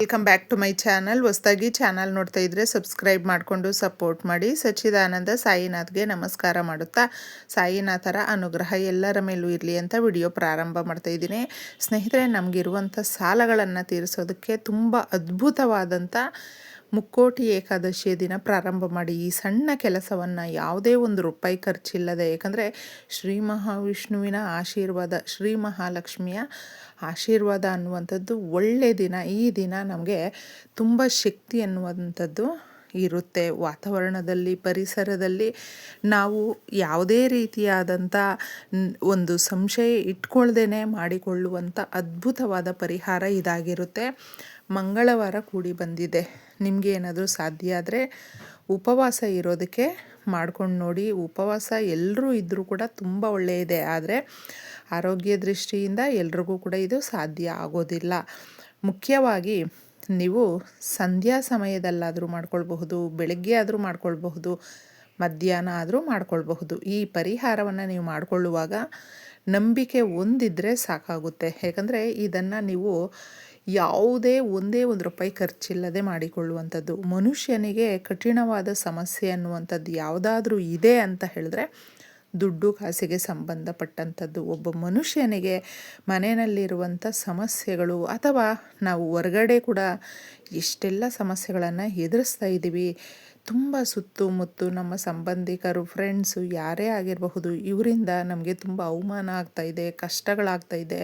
Welcome back to my channel ಹೊಸದಾಗಿ channel ನೋಡ್ತಾ ಇದ್ರೆ ಸಬ್ಸ್ಕ್ರೈಬ್ ಮಾಡಿಕೊಂಡು ಸಪೋರ್ಟ್ ಮಾಡಿ. ಸಚ್ಚಿದಾನಂದ ಸಾಯಿನಾಥ್ಗೆ ನಮಸ್ಕಾರ ಮಾಡುತ್ತಾ, ಸಾಯಿನಾಥರ ಅನುಗ್ರಹ ಎಲ್ಲರ ಮೇಲೂ ಇರಲಿ ಅಂತ ವಿಡಿಯೋ ಪ್ರಾರಂಭ ಮಾಡ್ತಾ ಇದ್ದೀನಿ. ಸ್ನೇಹಿತರೆ, ನಮಗಿರುವಂಥ ಸಾಲಗಳನ್ನು ತೀರಿಸೋದಕ್ಕೆ ತುಂಬ ಅದ್ಭುತವಾದಂಥ ಮುಕ್ಕೋಟಿ ಏಕಾದಶಿಯ ದಿನ ಪ್ರಾರಂಭ ಮಾಡಿ ಈ ಸಣ್ಣ ಕೆಲಸವನ್ನು ಯಾವುದೇ ಒಂದು ರೂಪಾಯಿ ಖರ್ಚಿಲ್ಲದೆ ಏಕೆಂದರೆ ಶ್ರೀ ಮಹಾವಿಷ್ಣುವಿನ ಆಶೀರ್ವಾದ, ಶ್ರೀ ಮಹಾಲಕ್ಷ್ಮಿಯ ಆಶೀರ್ವಾದ ಅನ್ನುವಂಥದ್ದು ಒಳ್ಳೆಯ ದಿನ. ಈ ದಿನ ನಮಗೆ ತುಂಬ ಶಕ್ತಿ ಅನ್ನುವಂಥದ್ದು ಇರುತ್ತೆ. ವಾತಾವರಣದಲ್ಲಿ, ಪರಿಸರದಲ್ಲಿ ನಾವು ಯಾವುದೇ ರೀತಿಯಾದಂಥ ಒಂದು ಸಂಶಯ ಇಟ್ಕೊಳ್ದೇ ಮಾಡಿಕೊಳ್ಳುವಂಥ ಅದ್ಭುತವಾದ ಪರಿಹಾರ ಇದಾಗಿರುತ್ತೆ. ಮಂಗಳವಾರ ಕೂಡಿ ಬಂದಿದೆ. ನಿಮಗೆ ಏನಾದರೂ ಸಾಧ್ಯ ಆದರೆ ಉಪವಾಸ ಇರೋದಕ್ಕೆ ಮಾಡ್ಕೊಂಡು ನೋಡಿ. ಉಪವಾಸ ಎಲ್ಲರೂ ಇದ್ದರೂ ಕೂಡ ತುಂಬ ಒಳ್ಳೆಯದೇ. ಆದರೆ ಆರೋಗ್ಯ ದೃಷ್ಟಿಯಿಂದ ಎಲ್ರಿಗೂ ಕೂಡ ಇದು ಸಾಧ್ಯ ಆಗೋದಿಲ್ಲ. ಮುಖ್ಯವಾಗಿ ನೀವು ಸಂಧ್ಯಾ ಸಮಯದಲ್ಲಾದರೂ ಮಾಡ್ಕೊಳ್ಬಹುದು, ಬೆಳಗ್ಗೆ ಆದರೂ ಮಾಡ್ಕೊಳ್ಬಹುದು, ಮಧ್ಯಾಹ್ನ ಆದರೂ ಮಾಡ್ಕೊಳ್ಬಹುದು. ಈ ಪರಿಹಾರವನ್ನು ನೀವು ಮಾಡಿಕೊಳ್ಳುವಾಗ ನಂಬಿಕೆ ಒಂದಿದ್ರೆ ಸಾಕಾಗುತ್ತೆ. ಯಾಕಂದರೆ ಇದನ್ನು ನೀವು ಯಾವುದೇ ಒಂದೇ ಒಂದು ರೂಪಾಯಿ ಖರ್ಚಿಲ್ಲದೆ ಮಾಡಿಕೊಳ್ಳುವಂಥದ್ದು. ಮನುಷ್ಯನಿಗೆ ಕಠಿಣವಾದ ಸಮಸ್ಯೆ ಅನ್ನುವಂಥದ್ದು ಯಾವುದಾದ್ರೂ ಇದೆ ಅಂತ ಹೇಳಿದ್ರೆ ದುಡ್ಡು ಕಾಸಿಗೆ ಸಂಬಂಧಪಟ್ಟಂಥದ್ದು. ಒಬ್ಬ ಮನುಷ್ಯನಿಗೆ ಮನೆಯಲ್ಲಿರುವಂಥ ಸಮಸ್ಯೆಗಳು ಅಥವಾ ನಾವು ಹೊರಗಡೆ ಕೂಡ ಎಷ್ಟೆಲ್ಲ ಸಮಸ್ಯೆಗಳನ್ನು ಎದುರಿಸ್ತಾ ಇದ್ದೀವಿ ತುಂಬ ಸುತ್ತಮುತ್ತು ನಮ್ಮ ಸಂಬಂಧಿಕರು ಫ್ರೆಂಡ್ಸು ಯಾರೇ ಆಗಿರಬಹುದು, ಇವರಿಂದ ನಮಗೆ ತುಂಬ ಅವಮಾನ ಆಗ್ತಾ ಇದೆ, ಕಷ್ಟಗಳಾಗ್ತಾ ಇದೆ.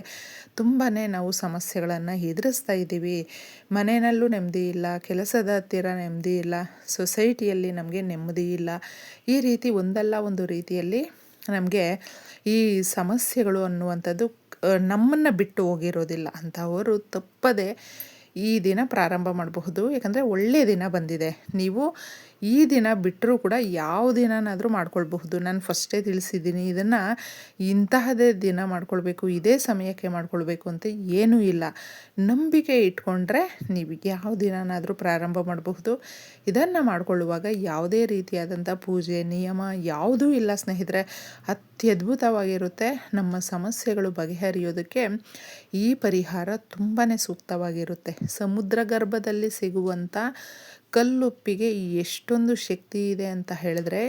ತುಂಬಾ ನಾವು ಸಮಸ್ಯೆಗಳನ್ನು ಎದುರಿಸ್ತಾ ಇದ್ದೀವಿ. ಮನೆಯಲ್ಲೂ ನೆಮ್ಮದಿ ಇಲ್ಲ, ಕೆಲಸದ ಹತ್ತಿರ ನೆಮ್ಮದಿ ಇಲ್ಲ ಸೊಸೈಟಿಯಲ್ಲಿ ನಮಗೆ ನೆಮ್ಮದಿ ಇಲ್ಲ. ಈ ರೀತಿ ಒಂದಲ್ಲ ಒಂದು ರೀತಿಯಲ್ಲಿ ನಮಗೆ ಈ ಸಮಸ್ಯೆಗಳು ಅನ್ನುವಂಥದ್ದು ನಮ್ಮನ್ನು ಬಿಟ್ಟು ಹೋಗಿರೋದಿಲ್ಲ. ಅಂಥವರು ತಪ್ಪದೆ ಈ ದಿನ ಪ್ರಾರಂಭ ಮಾಡಬಹುದು. ಯಾಕಂದರೆ ಒಳ್ಳೆಯ ದಿನ ಬಂದಿದೆ. ನೀವು ಈ ದಿನ ಬಿಟ್ಟರೂ ಕೂಡ ಯಾವ ದಿನನಾದರೂ ಮಾಡ್ಕೊಳ್ಬಹುದು. ನಾನು ಫಸ್ಟೇ ತಿಳಿಸಿದ್ದೀನಿ. ಇದನ್ನು ಇಂತಹದೇ ದಿನ ಮಾಡ್ಕೊಳ್ಬೇಕು, ಇದೇ ಸಮಯಕ್ಕೆ ಮಾಡ್ಕೊಳ್ಬೇಕು ಅಂತ ಏನೂ ಇಲ್ಲ. ನಂಬಿಕೆ ಇಟ್ಕೊಂಡ್ರೆ ನೀವು ಯಾವ ದಿನನಾದರೂ ಪ್ರಾರಂಭ ಮಾಡಬಹುದು. ಇದನ್ನು ಮಾಡಿಕೊಳ್ಳುವಾಗ ಯಾವುದೇ ರೀತಿಯಾದಂಥ ಪೂಜೆ, ನಿಯಮ ಯಾವುದೂ ಇಲ್ಲ ಸ್ನೇಹಿತರೆ. ಅತ್ಯದ್ಭುತವಾಗಿರುತ್ತೆ. ನಮ್ಮ ಸಮಸ್ಯೆಗಳು ಬಗೆಹರಿಯೋದಕ್ಕೆ ಈ ಪರಿಹಾರ ತುಂಬಾ ಸೂಕ್ತವಾಗಿರುತ್ತೆ. ಸಮುದ್ರ ಗರ್ಭದಲ್ಲಿ ಸಿಗುವಂಥ ಕಲ್ಲುಪ್ಪಿಗೆ ಎಷ್ಟೊಂದು ಶಕ್ತಿ ಇದೆ ಅಂತ ಹೇಳಿದ್ರೆ,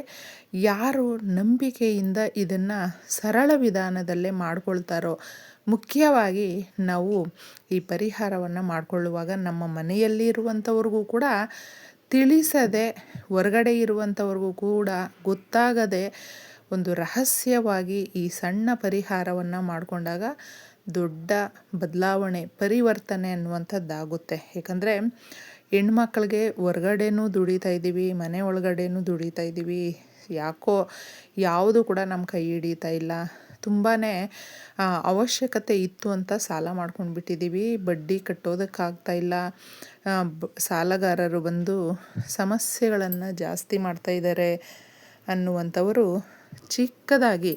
ಯಾರು ನಂಬಿಕೆಯಿಂದ ಇದನ್ನು ಸರಳ ವಿಧಾನದಲ್ಲೇ ಮಾಡ್ಕೊಳ್ತಾರೋ, ಮುಖ್ಯವಾಗಿ ನಾವು ಈ ಪರಿಹಾರವನ್ನು ಮಾಡಿಕೊಳ್ಳುವಾಗ ನಮ್ಮ ಮನೆಯಲ್ಲಿ ಇರುವಂಥವ್ರಿಗೂ ಕೂಡ ತಿಳಿಸದೆ, ಹೊರಗಡೆ ಇರುವಂಥವ್ರಿಗೂ ಕೂಡ ಗೊತ್ತಾಗದೆ ಒಂದು ರಹಸ್ಯವಾಗಿ ಈ ಸಣ್ಣ ಪರಿಹಾರವನ್ನು ಮಾಡಿಕೊಂಡಾಗ ದೊಡ್ಡ ಬದಲಾವಣೆ, ಪರಿವರ್ತನೆ ಅನ್ನುವಂಥದ್ದಾಗುತ್ತೆ. ಏಕೆಂದರೆ ಹೆಣ್ಮಕ್ಳಿಗೆ ಹೊರ್ಗಡೆನೂ ದುಡಿತಾ ಇದ್ದೀವಿ, ಮನೆ ಒಳಗಡೆನೂ ದುಡಿತಾ ಇದ್ದೀವಿ. ಯಾಕೋ ಯಾವುದು ಕೂಡ ನಮ್ಮ ಕೈ ಹಿಡಿತಾ ಇಲ್ಲ. ತುಂಬಾ ಅವಶ್ಯಕತೆ ಇತ್ತು ಅಂತ ಸಾಲ ಮಾಡ್ಕೊಂಡು ಬಿಟ್ಟಿದ್ದೀವಿ ಬಡ್ಡಿ ಕಟ್ಟೋದಕ್ಕಾಗ್ತಾ ಇಲ್ಲ. ಸಾಲಗಾರರು ಬಂದು ಸಮಸ್ಯೆಗಳನ್ನು ಜಾಸ್ತಿ ಮಾಡ್ತಾ ಇದ್ದಾರೆ ಅನ್ನುವಂಥವರು ಚಿಕ್ಕದಾಗಿ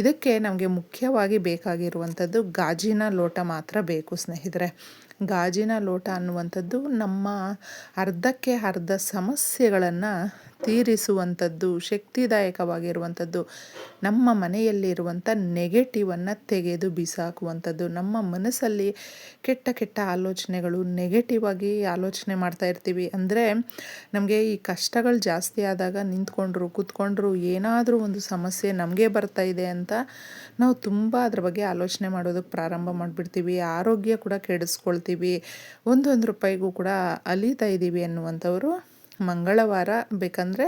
ಇದಕ್ಕೆ ನಮಗೆ ಮುಖ್ಯವಾಗಿ ಬೇಕಾಗಿರುವಂಥದ್ದು ಗಾಜಿನ ಲೋಟ ಮಾತ್ರ ಬೇಕು ಸ್ನೇಹಿತರೆ. ಗಾಜಿನ ಲೋಟ ಅನ್ನುವಂಥದ್ದು ನಮ್ಮ ಅರ್ಧಕ್ಕೆ ಅರ್ಧ ಸಮಸ್ಯೆಗಳನ್ನು ತೀರಿಸುವಂಥದ್ದು, ಶಕ್ತಿದಾಯಕವಾಗಿರುವಂಥದ್ದು, ನಮ್ಮ ಮನೆಯಲ್ಲಿರುವಂಥ ನೆಗೆಟಿವನ್ನು ತೆಗೆದು ಬಿಸಾಕುವಂಥದ್ದು, ನಮ್ಮ ಮನಸ್ಸಲ್ಲಿ ಕೆಟ್ಟ ಕೆಟ್ಟ ಆಲೋಚನೆಗಳು ನೆಗೆಟಿವ್ ಆಗಿ ಆಲೋಚನೆ ಮಾಡ್ತಾ ಇರ್ತೀವಿ. ಅಂದರೆ ನಮಗೆ ಈ ಕಷ್ಟಗಳು ಜಾಸ್ತಿ ಆದಾಗ ನಿಂತ್ಕೊಂಡ್ರು, ಕೂತ್ಕೊಂಡ್ರು ಏನಾದರೂ ಒಂದು ಸಮಸ್ಯೆ ನಮಗೆ ಬರ್ತಾ ಇದೆ ಅಂತ ನಾವು ತುಂಬ ಅದ್ರ ಬಗ್ಗೆ ಆಲೋಚನೆ ಮಾಡೋದಕ್ಕೆ ಪ್ರಾರಂಭ ಮಾಡಿಬಿಡ್ತೀವಿ. ಆರೋಗ್ಯ ಕೂಡ ಕೆಡಿಸ್ಕೊಳ್ತೀವಿ. ಒಂದೊಂದು ರೂಪಾಯಿಗೂ ಕೂಡ ಅಲೀತಾ ಇದ್ದೀವಿ ಅನ್ನುವಂಥವರು ಮಂಗಳವಾರ ಬೇಕಂದರೆ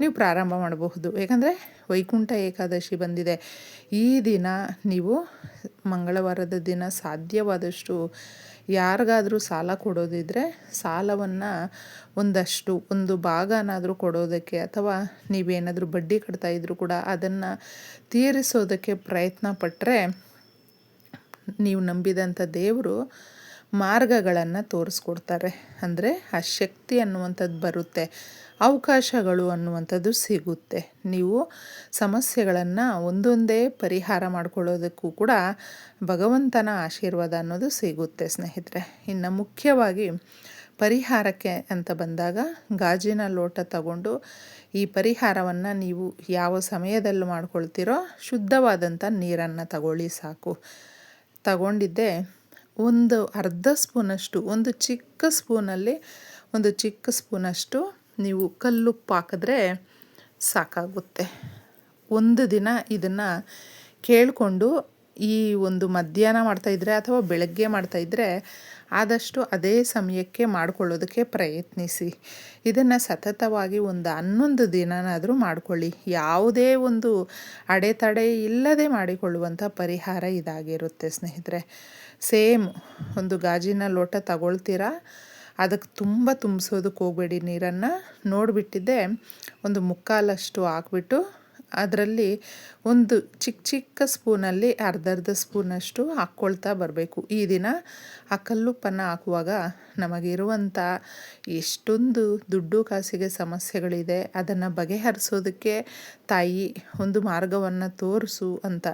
ನೀವು ಪ್ರಾರಂಭ ಮಾಡಬಹುದು. ಯಾಕಂದರೆ ವೈಕುಂಠ ಏಕಾದಶಿ ಬಂದಿದೆ. ಈ ದಿನ ನೀವು ಮಂಗಳವಾರದ ದಿನ ಸಾಧ್ಯವಾದಷ್ಟು ಯಾರಿಗಾದರೂ ಸಾಲ ಕೊಡೋದಿದ್ರೆ ಸಾಲವನ್ನು ಒಂದಷ್ಟು, ಒಂದು ಭಾಗನಾದರೂ ಕೊಡೋದಕ್ಕೆ ಅಥವಾ ನೀವೇನಾದರೂ ಬಡ್ಡಿ ಕಟ್ತಾ ಇದ್ದರೂ ಕೂಡ ಅದನ್ನು ತೀರಿಸೋದಕ್ಕೆ ಪ್ರಯತ್ನ ಪಟ್ಟರೆ ನೀವು ನಂಬಿದಂಥ ದೇವರು ಮಾರ್ಗಗಳನ್ನು ತೋರಿಸ್ಕೊಡ್ತಾರೆ. ಅಂದರೆ ಆ ಶಕ್ತಿ ಅನ್ನುವಂಥದ್ದು ಬರುತ್ತೆ, ಅವಕಾಶಗಳು ಅನ್ನುವಂಥದ್ದು ಸಿಗುತ್ತೆ. ನೀವು ಸಮಸ್ಯೆಗಳನ್ನು ಒಂದೊಂದೇ ಪರಿಹಾರ ಮಾಡಿಕೊಳ್ಳೋದಕ್ಕೂ ಕೂಡ ಭಗವಂತನ ಆಶೀರ್ವಾದ ಅನ್ನೋದು ಸಿಗುತ್ತೆ ಸ್ನೇಹಿತರೆ. ಇನ್ನು ಮುಖ್ಯವಾಗಿ ಪರಿಹಾರಕ್ಕೆ ಅಂತ ಬಂದಾಗ ಗಾಜಿನ ಲೋಟ ತಗೊಂಡು ಈ ಪರಿಹಾರವನ್ನು ನೀವು ಯಾವ ಸಮಯದಲ್ಲಿ ಮಾಡ್ಕೊಳ್ತೀರೋ ಶುದ್ಧವಾದಂಥ ನೀರನ್ನು ತಗೊಳ್ಳಿ ಸಾಕು. ತಗೊಂಡಿದ್ದೆ ಒಂದು ಅರ್ಧ ಸ್ಪೂನಷ್ಟು, ಒಂದು ಚಿಕ್ಕ ಸ್ಪೂನಲ್ಲಿ ಒಂದು ಚಿಕ್ಕ ಸ್ಪೂನಷ್ಟು ನೀವು ಕಲ್ಲುಪ್ಪು ಹಾಕಿದ್ರೆ ಸಾಕಾಗುತ್ತೆ. ಒಂದು ದಿನ ಇದನ್ನು ಕೇಳಿಕೊಂಡು ಈ ಒಂದು ಮಧ್ಯಾಹ್ನ ಮಾಡ್ತಾಯಿದ್ರೆ ಅಥವಾ ಬೆಳಗ್ಗೆ ಮಾಡ್ತಾಯಿದ್ರೆ ಆದಷ್ಟು ಅದೇ ಸಮಯಕ್ಕೆ ಮಾಡಿಕೊಳ್ಳೋದಕ್ಕೆ ಪ್ರಯತ್ನಿಸಿ. ಇದನ್ನು ಸತತವಾಗಿ ಒಂದು ಹನ್ನೊಂದು ದಿನನಾದರೂ ಮಾಡಿಕೊಳ್ಳಿ. ಯಾವುದೇ ಒಂದು ಅಡೆತಡೆ ಇಲ್ಲದೆ ಮಾಡಿಕೊಳ್ಳುವಂಥ ಪರಿಹಾರ ಇದಾಗಿರುತ್ತೆ ಸ್ನೇಹಿತರೆ. ಸೇಮ್, ಒಂದು ಗಾಜಿನ ಲೋಟ ತಗೊಳ್ತೀರಾ? ಅದಕ್ಕೆ ತುಂಬ ತುಂಬಿಸೋದಕ್ಕೆ ಹೋಗಬೇಡಿ ನೀರನ್ನು. ನೋಡಿಬಿಟ್ಟಿದ್ದೆ, ಒಂದು ಮುಕ್ಕಾಲಷ್ಟು ಹಾಕ್ಬಿಟ್ಟು, ಅದರಲ್ಲಿ ಒಂದು ಚಿಕ್ಕ ಚಿಕ್ಕ ಸ್ಪೂನಲ್ಲಿ ಅರ್ಧ ಅರ್ಧ ಸ್ಪೂನಷ್ಟು ಹಾಕ್ಕೊಳ್ತಾ ಬರಬೇಕು. ಈ ದಿನ ಆ ಕಲ್ಲುಪ್ಪನ್ನು ಹಾಕುವಾಗ ನಮಗಿರುವಂಥ ಎಷ್ಟೊಂದು ದುಡ್ಡು ಕಾಸಿಗೆ ಸಮಸ್ಯೆಗಳಿದೆ, ಅದನ್ನು ಬಗೆಹರಿಸೋದಕ್ಕೆ ತಾಯಿ ಒಂದು ಮಾರ್ಗವನ್ನು ತೋರಿಸು ಅಂತ.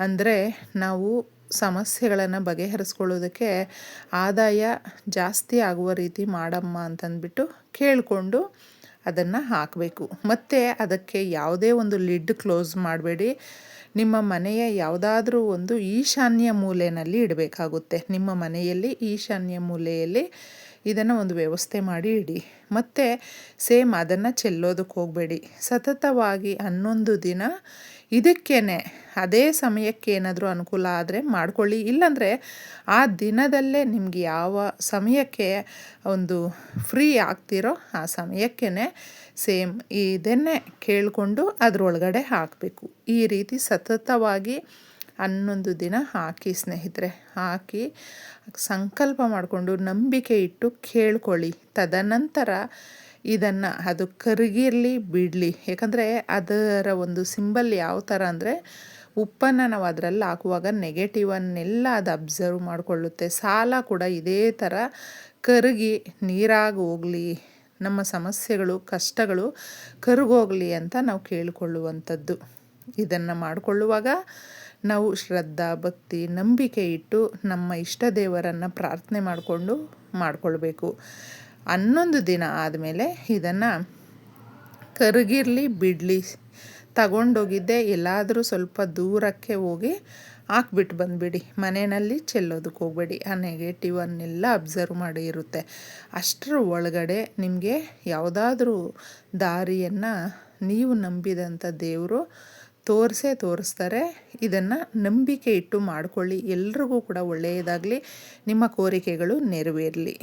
ಅಂದರೆ ನಾವು ಸಮಸ್ಯೆಗಳನ್ನು ಬಗೆಹರಿಸ್ಕೊಳ್ಳೋದಕ್ಕೆ ಆದಾಯ ಜಾಸ್ತಿ ಆಗುವ ರೀತಿ ಮಾಡಮ್ಮ ಅಂತಂದ್ಬಿಟ್ಟು ಕೇಳಿಕೊಂಡು ಅದನ್ನು ಹಾಕಬೇಕು. ಮತ್ತು ಅದಕ್ಕೆ ಯಾವುದೇ ಒಂದು ಲಿಡ್ ಕ್ಲೋಸ್ ಮಾಡಬೇಡಿ. ನಿಮ್ಮ ಮನೆಯ ಯಾವುದಾದ್ರೂ ಒಂದು ಈಶಾನ್ಯ ಮೂಲೆಯಲ್ಲಿ ಇಡಬೇಕಾಗುತ್ತೆ. ನಿಮ್ಮ ಮನೆಯಲ್ಲಿ ಈಶಾನ್ಯ ಮೂಲೆಯಲ್ಲಿ ಇದನ್ನು ಒಂದು ವ್ಯವಸ್ಥೆ ಮಾಡಿ ಇಡಿ. ಮತ್ತು ಸೇಮ್ ಅದನ್ನು ಚೆಲ್ಲೋದಕ್ಕೆ ಹೋಗಬೇಡಿ. ಸತತವಾಗಿ ಹನ್ನೊಂದು ದಿನ ಇದಕ್ಕೇ ಅದೇ ಸಮಯಕ್ಕೆ ಏನಾದರೂ ಅನುಕೂಲ ಆದರೆ ಮಾಡ್ಕೊಳ್ಳಿ. ಇಲ್ಲಾಂದರೆ ಆ ದಿನದಲ್ಲೇ ನಿಮಗೆ ಯಾವ ಸಮಯಕ್ಕೆ ಒಂದು ಫ್ರೀ ಆಗ್ತಿರೋ ಆ ಸಮಯಕ್ಕೇ ಸೇಮ್ ಇದನ್ನೇ ಕೇಳಿಕೊಂಡು ಅದರೊಳಗಡೆ ಹಾಕಬೇಕು. ಈ ರೀತಿ ಸತತವಾಗಿ ಹನ್ನೊಂದು ದಿನ ಹಾಕಿ ಸ್ನೇಹಿತರೆ, ಹಾಕಿ ಸಂಕಲ್ಪ ಮಾಡಿಕೊಂಡು ನಂಬಿಕೆ ಇಟ್ಟು ಕೇಳ್ಕೊಳ್ಳಿ. ತದನಂತರ ಇದನ್ನು ಅದು ಕರಗಿರಲಿ, ಬಿಡಲಿ. ಯಾಕಂದರೆ ಅದರ ಒಂದು ಸಿಂಬಲ್ ಯಾವ ಥರ ಅಂದರೆ ಉಪ್ಪನ್ನು ನಾವು ಅದರಲ್ಲಿ ಹಾಕುವಾಗ ನೆಗೆಟಿವನ್ನೆಲ್ಲ ಅದು ಅಬ್ಸರ್ವ್ ಮಾಡಿಕೊಳ್ಳುತ್ತೆ. ಸಾಲ ಕೂಡ ಇದೇ ಥರ ಕರಗಿ ನೀರಾಗಿ ಹೋಗಲಿ, ನಮ್ಮ ಸಮಸ್ಯೆಗಳು, ಕಷ್ಟಗಳು ಕರಗೋಗಲಿ ಅಂತ ನಾವು ಕೇಳಿಕೊಳ್ಳುವಂಥದ್ದು. ಇದನ್ನು ಮಾಡಿಕೊಳ್ಳುವಾಗ ನಾವು ಶ್ರದ್ಧಾ, ಭಕ್ತಿ, ನಂಬಿಕೆ ಇಟ್ಟು ನಮ್ಮ ಇಷ್ಟ ದೇವರನ್ನು ಪ್ರಾರ್ಥನೆ ಮಾಡಿಕೊಂಡು ಮಾಡಿಕೊಳ್ಬೇಕು. ಹನ್ನೊಂದು ದಿನ ಆದಮೇಲೆ ಇದನ್ನು ಕರಗಿರಲಿ, ಬಿಡಲಿ, ತಗೊಂಡೋಗಿದ್ದೆ, ಎಲ್ಲಾದರೂ ಸ್ವಲ್ಪ ದೂರಕ್ಕೆ ಹೋಗಿ ಹಾಕ್ಬಿಟ್ಟು ಬಂದುಬಿಡಿ. ಮನೆಯಲ್ಲಿ ಚೆಲ್ಲೋದಕ್ಕೆ ಹೋಗಬೇಡಿ. ಆ ನೆಗೆಟಿವ್ ಅನ್ನೆಲ್ಲ ಅಬ್ಸರ್ವ್ ಮಾಡಿ ಇರುತ್ತೆ. ಅಷ್ಟರ ಒಳಗಡೆ ನಿಮಗೆ ಯಾವುದಾದ್ರೂ ದಾರಿಯನ್ನು ನೀವು ನಂಬಿದಂಥ ದೇವರು ತೋರಿಸೇ ತೋರಿಸ್ತಾರೆ. ಇದನ್ನು ನಂಬಿಕೆ ಇಟ್ಟು ಮಾಡಿಕೊಳ್ಳಿ. ಎಲ್ರಿಗೂ ಕೂಡ ಒಳ್ಳೆಯದಾಗಲಿ. ನಿಮ್ಮ ಕೋರಿಕೆಗಳು ನೆರವೇರಲಿ.